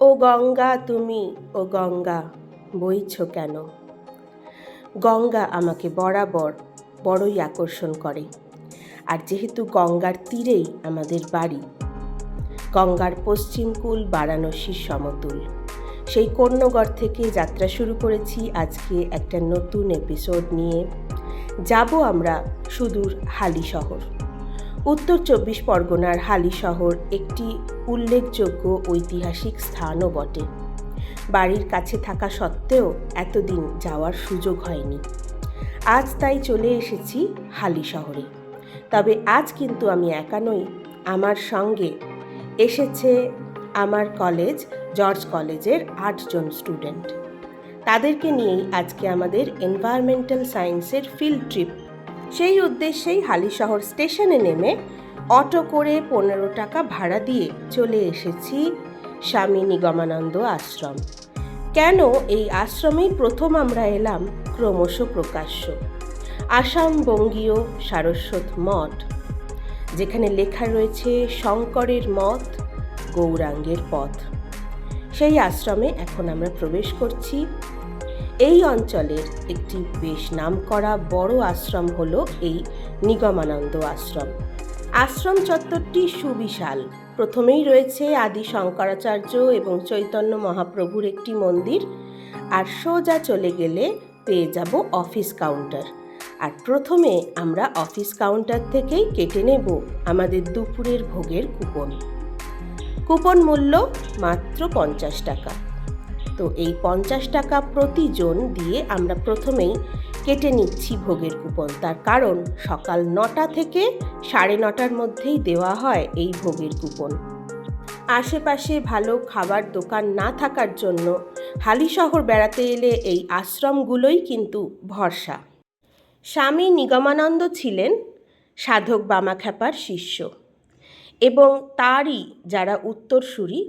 ও গঙ্গা তুমি, ও গঙ্গা, বইছ কেন? গঙ্গা আমাকে বরাবর বড়ই আকর্ষণ করে। আর যেহেতু গঙ্গার তীরেই আমাদের বাড়ি, গঙ্গার পশ্চিম কূল বারাণসীর সমতুল। সেই কর্ণগড় থেকে যাত্রা শুরু করেছি আজকে একটা নতুন এপিসোড নিয়ে। যাব আমরা সুদূর হালি শহর। উত্তর চব্বিশ পরগনার হালি শহর একটি উল্লেখযোগ্য ঐতিহাসিক স্থানও বটে। বাড়ির কাছে থাকা সত্ত্বেও এতদিন যাওয়ার সুযোগ হয়নি। আজ তাই চলে এসেছি হালি শহরে। তবে আজ কিন্তু আমি একা নই, আমার সঙ্গে এসেছে আমার কলেজ, জর্জ কলেজের আটজন স্টুডেন্ট। তাদেরকে নিয়েই আজকে আমাদের এনভায়রনমেন্টাল সায়েন্সের ফিল্ড ট্রিপ সেই উদ্দেশ্যেই হালিশহর স্টেশনে নেমে অটো করে পনেরো টাকা ভাড়া দিয়ে চলে এসেছি স্বামী নিগমানন্দ আশ্রম। কেন এই আশ্রমেই প্রথম আমরা এলাম ক্রমশ প্রকাশ্য। আসাম বঙ্গীয় সারস্বত মঠ, যেখানে লেখা রয়েছে শঙ্করের মত, গৌরাঙ্গের পথ। সেই আশ্রমে এখন আমরা প্রবেশ করছি। এই অঞ্চলের একটি বেশ নাম করা বড় আশ্রম হল এই নিগমানন্দ আশ্রম। আশ্রম চত্বরটি সুবিশাল। প্রথমেই রয়েছে আদি শঙ্করাচার্য এবং চৈতন্য মহাপ্রভুর একটি মন্দির। আর সোজা চলে গেলে পেয়ে যাব অফিস কাউন্টার। আর প্রথমে আমরা অফিস কাউন্টার থেকেই কেটে নেব আমাদের দুপুরের ভোগের কুপন। কুপন মূল্য মাত্র পঞ্চাশ টাকা। তো এই পঞ্চাশ টাকা প্রতিজন দিয়ে আমরা প্রথমেই কেটে নিচ্ছি ভোগের কুপন। তার কারণ সকাল নটা থেকে সাড়ে নটার মধ্যেই দেওয়া হয় এই ভোগের কুপন। আশেপাশে ভালো খাবার দোকান না থাকার জন্য হালি শহর বেড়াতে এলে এই আশ্রমগুলোই কিন্তু ভরসা। স্বামী নিগমানন্দ ছিলেন সাধক বামাখ্যাপার শিষ্য এবং তারই যারা উত্তরসূরি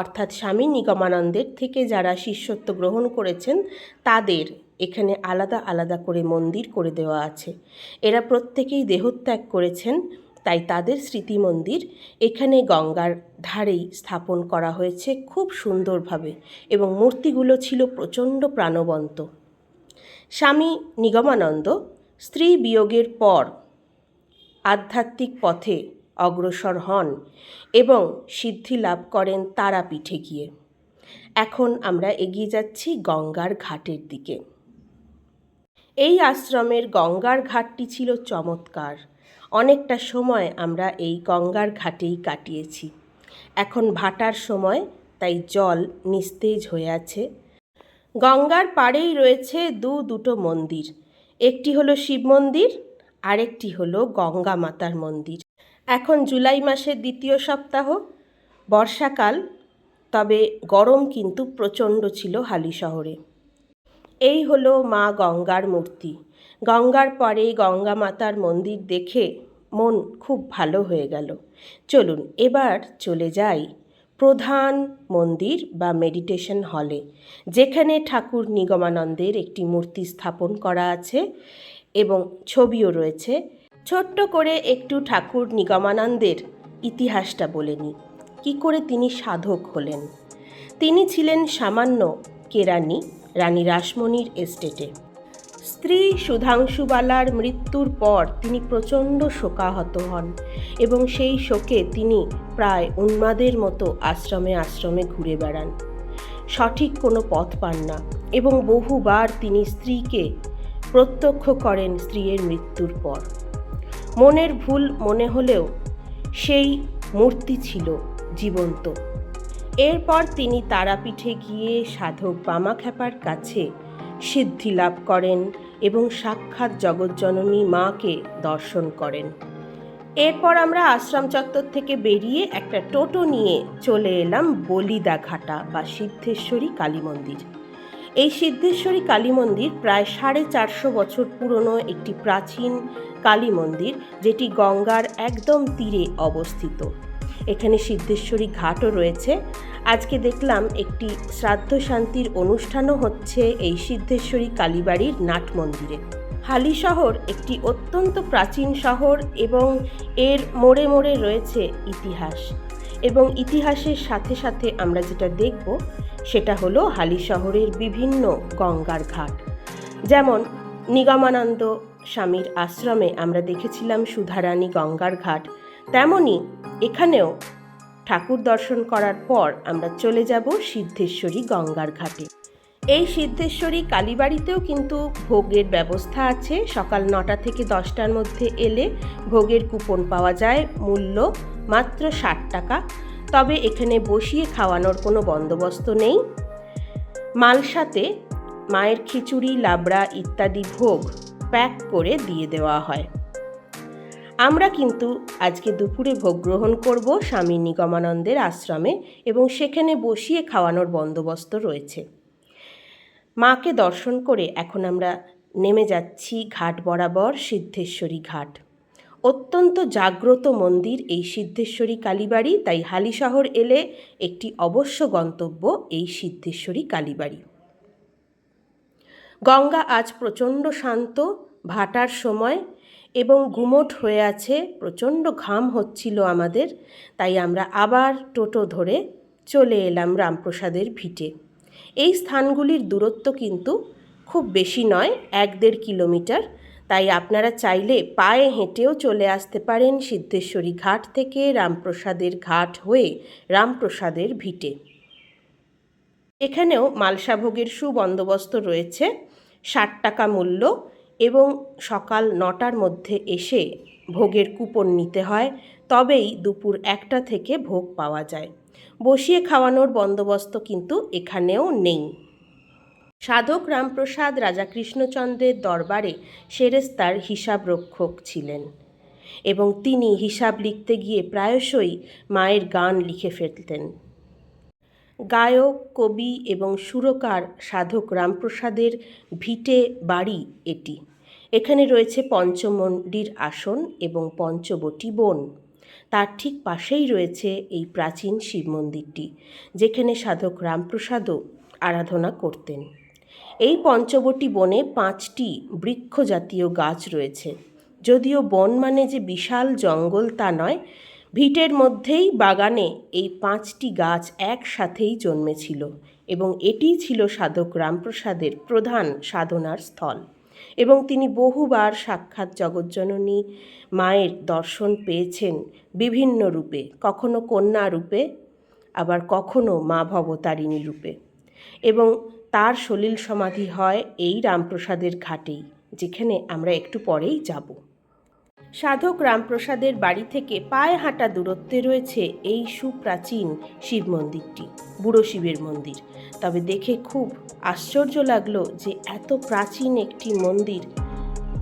অর্থাৎ স্বামী নিগমানন্দের থেকে যারা শিষ্যত্ব গ্রহণ করেছেন, তাদের এখানে আলাদা আলাদা করে মন্দির করে দেওয়া আছে। এরা প্রত্যেকেই দেহত্যাগ করেছেন, তাই তাদের স্মৃতি মন্দির এখানে গঙ্গার ধারেই স্থাপন করা হয়েছে খুব সুন্দরভাবে এবং মূর্তিগুলো ছিল প্রচণ্ড প্রাণবন্ত। স্বামী নিগমানন্দ স্ত্রী বিয়োগের পর আধ্যাত্মিক পথে অগ্রসর হন এবং সিদ্ধি লাভ করেন তারাপীঠে গিয়ে। এখন আমরা এগিয়ে যাচ্ছি গঙ্গার ঘাটের দিকে। এই আশ্রমের গঙ্গার ঘাটটি ছিল চমৎকার। অনেকটা সময় আমরা এই গঙ্গার ঘাটেই কাটিয়েছি। এখন ভাটার সময়, তাই জল নিস্তেজ হয়ে আছে। গঙ্গার পাড়েই রয়েছে দু দুটো মন্দির। একটি হলো শিব মন্দির, আরেকটি হলো গঙ্গা মাতার মন্দির। এখন জুলাই মাসের দ্বিতীয় সপ্তাহ, বর্ষাকাল, তবে গরম কিন্তু প্রচণ্ড ছিল হালি শহরে। এই হলো মা গঙ্গার মূর্তি। গঙ্গার পরে গঙ্গা মাতার মন্দির দেখে মন খুব ভালো হয়ে গেল। চলুন এবার চলে যাই প্রধান মন্দির বা মেডিটেশন হলে যেখানে ঠাকুর নিগমানন্দের একটি মূর্তি স্থাপন করা আছে এবং ছবিও রয়েছে। ছোট্ট করে একটু ঠাকুর নিগমানন্দের ইতিহাসটা বলে নিই কী করে তিনি সাধক হলেন? তিনি ছিলেন সামান্য কেরানি রানী রাসমণির এস্টেটে। স্ত্রী সুধাংশুবালার মৃত্যুর পর তিনি প্রচণ্ড শোকাহত হন এবং সেই শোকে তিনি প্রায় উন্মাদের মতো আশ্রমে আশ্রমে ঘুরে বেড়ান। সঠিক কোনো পথ পান না এবং বহুবার তিনি স্ত্রীকে প্রত্যক্ষ করেন স্ত্রীর মৃত্যুর পর। মনের ভুল মনে হলেও সেই মূর্তি ছিল জীবন্ত। এরপর তিনি তারাপীঠে গিয়ে সাধক বামাখ্যাপার কাছে সিদ্ধি লাভ করেন এবং সাক্ষাৎ জগজ্জননী মাকে দর্শন করেন। এরপর আমরা আশ্রম চত্বর থেকে বেরিয়ে একটা টোটো নিয়ে চলে এলাম বলিদা ঘাটা বা সিদ্ধেশ্বরী কালী মন্দির। এই সিদ্ধেশ্বরী কালী মন্দির প্রায় সাড়ে চারশো বছর পুরনো একটি প্রাচীন কালী মন্দির, যেটি গঙ্গার একদম তীরে অবস্থিত। এখানে সিদ্ধেশ্বরী ঘাটও রয়েছে। আজকে দেখলাম একটি শ্রাদ্ধ শান্তির অনুষ্ঠানও হচ্ছে এই সিদ্ধেশ্বরী কালীবাড়ির নাট মন্দিরে। হালি শহর একটি অত্যন্ত প্রাচীন শহর এবং এর মোড়ে মোড়ে রয়েছে ইতিহাস। এবং ইতিহাসের সাথে সাথে আমরা যেটা দেখব, সেটা হলো হালি শহরের বিভিন্ন গঙ্গার ঘাট। যেমন নিগমানন্দ স্বামীর আশ্রমে আমরা দেখেছিলাম সুধারানী গঙ্গার ঘাট। তেমনি এখানেও ঠাকুর দর্শন করার পর আমরা চলে যাব সিদ্ধেশ্বরী গঙ্গার ঘাটে। এই সিদ্ধেশ্বরী কালীবাড়িতেও কিন্তু ভোগের ব্যবস্থা আছে। সকাল নটা থেকে দশটার মধ্যে এলে ভোগের কুপন পাওয়া যায়, মূল্য মাত্র ষাট টাকা। তবে এখানে বসিয়ে খাওয়ানোর কোনো বন্দোবস্ত নেই। মালসাতে মায়ের খিচুড়ি, লাবড়া ইত্যাদি ভোগ প্যাক করে দিয়ে দেওয়া হয়। আমরা কিন্তু আজকে দুপুরে ভোগ গ্রহণ করব স্বামী নিগমানন্দের আশ্রমে এবং সেখানে বসিয়ে খাওয়ানোর বন্দোবস্ত রয়েছে। মাকে দর্শন করে এখন আমরা নেমে যাচ্ছি ঘাট বরাবর সিদ্ধেশ্বরী ঘাট। অত্যন্ত জাগ্রত মন্দির এই সিদ্ধেশ্বরী কালীবাড়ি, তাই হালিশহর এলে একটি অবশ্য গন্তব্য এই সিদ্ধেশ্বরী কালীবাড়ি। গঙ্গা আজ প্রচণ্ড শান্ত, ভাটার সময় এবং গুমোট হয়ে আছে, প্রচণ্ড ঘাম হচ্ছিল আমাদের, তাই আমরা আবার টোটো ধরে চলে এলাম রামপ্রসাদের ভিটে। এই স্থানগুলির দূরত্ব কিন্তু খুব বেশি নয়, এক দেড় কিলোমিটার, তাই আপনারা চাইলে পায়ে হেঁটেও চলে আসতে পারেন সিদ্ধেশ্বরী ঘাট থেকে রামপ্রসাদের ঘাট হয়ে রামপ্রসাদের ভিটে। এখানেও মালসাভোগের সুবন্দোবস্ত রয়েছে। ষাট টাকা মূল্য এবং সকাল নটার মধ্যে এসে ভোগের কুপন নিতে হয়, তবেই দুপুর একটা থেকে ভোগ পাওয়া যায়। বসিয়ে খাওয়ানোর বন্দোবস্ত কিন্তু এখানেও নেই। সাধক রামপ্রসাদ রাজা কৃষ্ণচন্দ্রের দরবারে সেরেস্তার হিসাবরক্ষক ছিলেন এবং তিনি হিসাব লিখতে গিয়ে প্রায়শই মায়ের গান লিখে ফেলতেন। গায়ক, কবি এবং সুরকার সাধক রামপ্রসাদের ভিটে বাড়ি এটি। এখানে রয়েছে পঞ্চমন্ডির আসন এবং পঞ্চবটি বন। তার ঠিক পাশেই রয়েছে এই প্রাচীন শিব মন্দিরটি, যেখানে সাধক রামপ্রসাদও আরাধনা করতেন। এই পঞ্চবটি বনে পাঁচটি বৃক্ষ জাতীয় গাছ রয়েছে। যদিও বন মানে যে বিশাল জঙ্গল তা নয় ভিটের মধ্যেই বাগানে এই পাঁচটি গাছ একসাথেই জন্মেছিল এবং এটিই ছিল সাধক রামপ্রসাদের প্রধান সাধনার স্থল। এবং তিনি বহুবার সাক্ষাৎ জগজ্জননী মায়ের দর্শন পেয়েছেন বিভিন্ন রূপে, কখনো কন্যা রূপে, আবার কখনো মা ভবতারিণী রূপে। এবং তার সলিল সমাধি হয় এই রামপ্রসাদের ঘাটেই, যেখানে আমরা একটু পরেই যাব। সাধক রামপ্রসাদের বাড়ি থেকে পায়ে হাঁটা দূরত্বে রয়েছে এই সুপ্রাচীন শিব মন্দিরটি, বুড়ো শিবের মন্দির। তবে দেখে খুব আশ্চর্য লাগল যে এত প্রাচীন একটি মন্দির,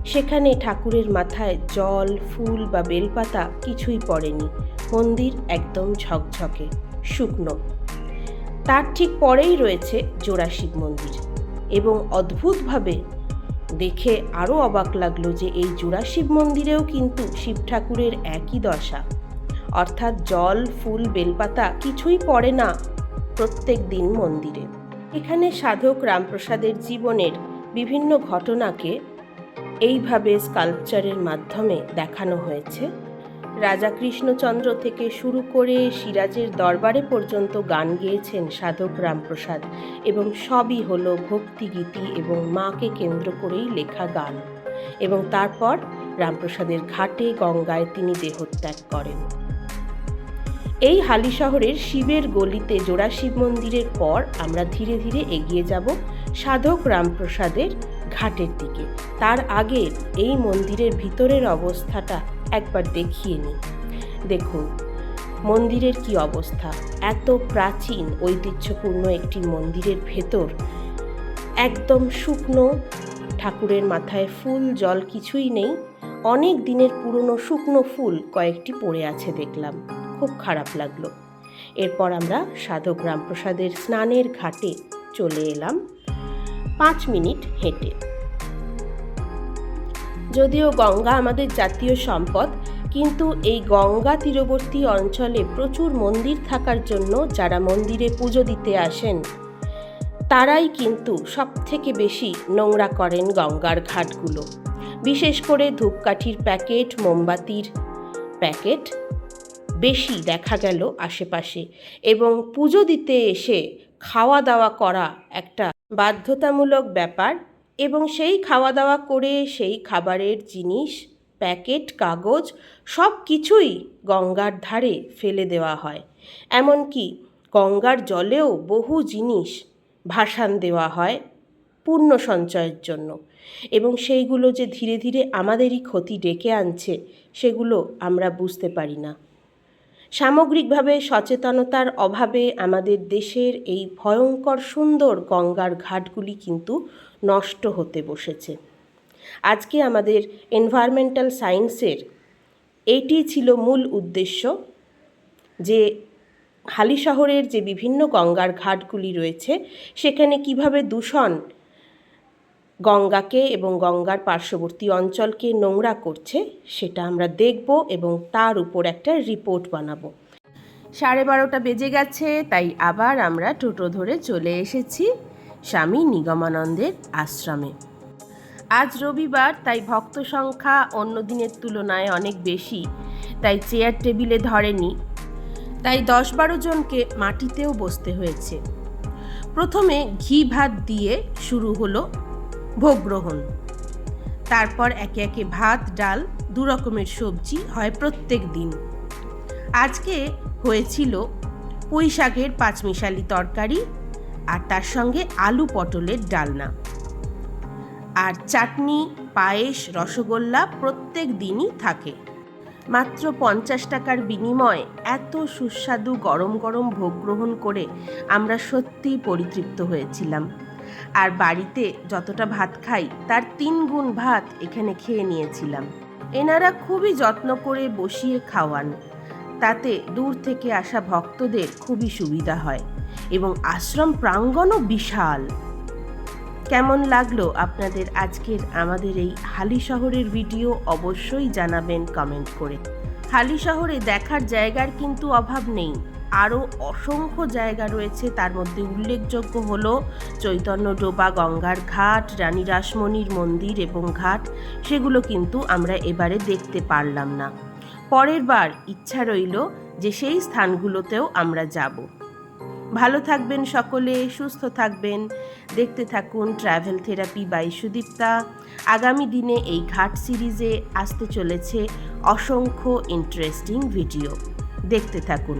সেখানে ঠাকুরের মাথায় জল, ফুল বা বেলপাতা কিছুই পড়েনি। মন্দির একদম ঝকঝকে, শুকনো। তার ঠিক পরেই রয়েছে জোড়া শিব মন্দির এবং অদ্ভুতভাবে দেখে আরও অবাক লাগল যে এই জোড়া শিব মন্দিরেও কিন্তু শিব ঠাকুরের একই দশা। অর্থাৎ জল, ফুল, বেলপাতা কিছুই পড়ে না প্রত্যেক দিন মন্দিরে। এখানে সাধক রামপ্রসাদের জীবনের বিভিন্ন ঘটনাকে এইভাবে স্কাল্পচারের মাধ্যমে দেখানো হয়েছে। রাজা কৃষ্ণচন্দ্র থেকে শুরু করে সিরাজের দরবারে পর্যন্ত গান গেয়েছেন সাধক রামপ্রসাদ এবং সবই হলো ভক্তিগীতি এবং মাকে কেন্দ্র করেই লেখা গান। এবং তারপর রামপ্রসাদের ঘাটে গঙ্গায় তিনি দেহত্যাগ করেন। এই হালি শহরের শিবের গলিতে জোড়া শিব মন্দিরের পর আমরা ধীরে ধীরে এগিয়ে যাব সাধক রামপ্রসাদের ঘাটের দিকে। তার আগে এই মন্দিরের ভিতরের অবস্থাটা একবার দেখিয়ে নিই দেখুন, মন্দিরের কি অবস্থা। এত প্রাচীন, ঐতিহ্যপূর্ণ একটি মন্দিরের ভেতর একদম শুকনো ঠাকুরের মাথায় ফুল, জল কিছুই নেই। অনেক দিনের পুরনো শুকনো ফুল কয়েকটি পড়ে আছে দেখলাম। খুব খারাপ লাগল। এরপর আমরা সাধক রামপ্রসাদের স্নানের ঘাটে চলে এলাম। পাঁচ মিনিট হেঁটে। যদিও গঙ্গা আমাদের জাতীয় সম্পদ, কিন্তু এই গঙ্গা তীরবর্তী অঞ্চলে প্রচুর মন্দির থাকার জন্য যারা মন্দিরে পুজো দিতে আসেন, তারাই কিন্তু সব থেকে বেশি নোংরা করেন গঙ্গার ঘাটগুলো। বিশেষ করে ধূপকাঠির প্যাকেট, মোমবাতির প্যাকেট বেশি দেখা গেল আশেপাশে এবং পুজো দিতে এসে খাওয়া দাওয়া করা একটা বাধ্যতামূলক ব্যাপার। এবং সেই খাওয়া দাওয়া করে সেই খাবারের জিনিস, প্যাকেট, কাগজ সব কিছুই গঙ্গার ধারে ফেলে দেওয়া হয়। এমনকি গঙ্গার জলেও বহু জিনিস ভাসান দেওয়া হয় পূর্ণ সঞ্চয়ের জন্য। এবং সেইগুলো যে ধীরে ধীরে আমাদেরই ক্ষতি ডেকে আনছে, সেগুলো আমরা বুঝতে পারি না। সামগ্রিকভাবে সচেতনতার অভাবে আমাদের দেশের এই ভয়ঙ্কর সুন্দর গঙ্গার ঘাটগুলি কিন্তু নষ্ট হতে বসেছে। আজকে আমাদের এনভায়রনমেন্টাল সায়েন্সের এইটি ছিল মূল উদ্দেশ্য যে হালি শহরের যে বিভিন্ন গঙ্গার ঘাটগুলি রয়েছে, সেখানে কীভাবে দূষণ গঙ্গাকে এবং গঙ্গার পার্শ্ববর্তী অঞ্চলকে নোংরা করছে, সেটা আমরা দেখব এবং তার উপর একটা রিপোর্ট বানাবো। সাড়ে বারোটা বেজে গেছে, তাই আবার আমরা টোটো ধরে চলে এসেছি। স্বামী নিগমানন্দের আশ্রমে। আজ রবিবার, তাই ভক্ত সংখ্যা অন্য দিনের তুলনায় অনেক বেশি, তাই চেয়ার টেবিলে ধরেনি। তাই দশ বারো জনকে মাটিতেও বসতে হয়েছে। প্রথমে ঘি ভাত দিয়ে শুরু হলো ভোগ গ্রহণ। তারপর একে একে ভাত, ডাল, দু রকমের সবজি হয় প্রত্যেক দিন। আজকে হয়েছিল পুঁই শাকের পাঁচমিশালি তরকারি আর তার সঙ্গে আলু পটলের ডালনা। আর চাটনি, পায়েস, রসগোল্লা প্রত্যেক দিনই থাকে। মাত্র পঞ্চাশ টাকার বিনিময়ে এত সুস্বাদু গরম গরম ভোগ গ্রহণ করে আমরা সত্যিই পরিতৃপ্ত হয়েছিলাম। আর বাড়িতে যতটা ভাত খাই, তার তিন গুণ ভাত এখানে খেয়ে নিয়েছিলাম। এনারা খুবই যত্ন করে বসিয়ে খাওয়ান। তাতে দূর থেকে আসা ভক্তদের খুবই সুবিধা হয়। এবং আশ্রম প্রাঙ্গণও বিশাল। কেমন লাগল আপনাদের আজকের আমাদের এই হালি শহরের ভিডিও অবশ্যই জানাবেন কমেন্ট করে। হালি শহরে দেখার জায়গার কিন্তু অভাব নেই। আরও অসংখ্য জায়গা রয়েছে, তার মধ্যে উল্লেখযোগ্য হলো চৈতন্য ডোবা, গঙ্গার ঘাট, রানী রাসমণির মন্দির এবং ঘাট। সেগুলো কিন্তু আমরা এবারে দেখতে পারলাম না। পরের বার ইচ্ছা রইল যে সেই স্থানগুলোতেও আমরা যাব। ভালো থাকবেন সকলে, সুস্থ থাকবেন। দেখতে থাকুন ট্রাভেল থেরাপি বাই সুদীপ্তা। আগামী দিনে এই ঘাট সিরিজে আসতে চলেছে অসংখ্য ইন্টারেস্টিং ভিডিও দেখতে থাকুন।